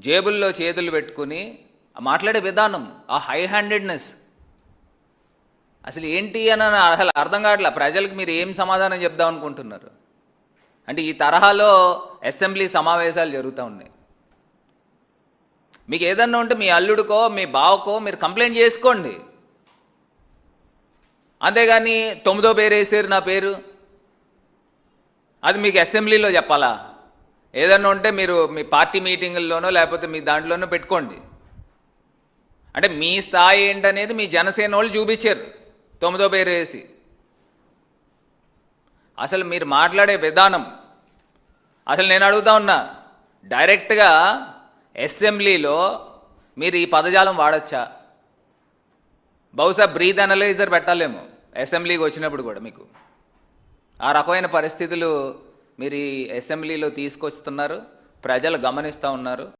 జేబుల్లో చేతులు పెట్టుకుని మాట్లాడే విధానం ఆ హై హ్యాండెడ్నెస్ అసలు ఏంటి అని అసలు అర్థం కావట్లే? ప్రజలకు మీరు ఏం సమాధానం చెప్దాం అనుకుంటున్నారు? అంటే ఈ తరహాలో అసెంబ్లీ సమావేశాలు జరుగుతూ ఉన్నాయి. మీకు ఏదన్నా ఉంటే మీ అల్లుడికో మీ బావకో మీరు కంప్లైంట్ చేసుకోండి. అంతేగాని తొమ్మిదో పేరు వేసారు నా పేరు. అది మీకు అసెంబ్లీలో చెప్పాలా? ఏదన్నా ఉంటే మీరు మీ పార్టీ మీటింగుల్లోనో లేకపోతే మీ దాంట్లోనో పెట్టుకోండి. అంటే మీ స్థాయి ఏంటనేది మీ జనసేన వాళ్ళు చూపించారు. తొమ్మిదో పేరు వేసి. అసలు మీరు మాట్లాడే విధానం. అసలు నేను అడుగుతా ఉన్నా డైరెక్ట్గా అసెంబ్లీలో మీరు ఈ పదజాలం వాడచ్చా? బహుశా బ్రీత్ అనలైజర్ పెట్టాలేమో అసెంబ్లీకి వచ్చినప్పుడు కూడా మీకు. ఆ రకమైన పరిస్థితులు మీరు ఈ అసెంబ్లీలో తీసుకొస్తున్నారు ప్రజలు గమనిస్తూ ఉన్నారు.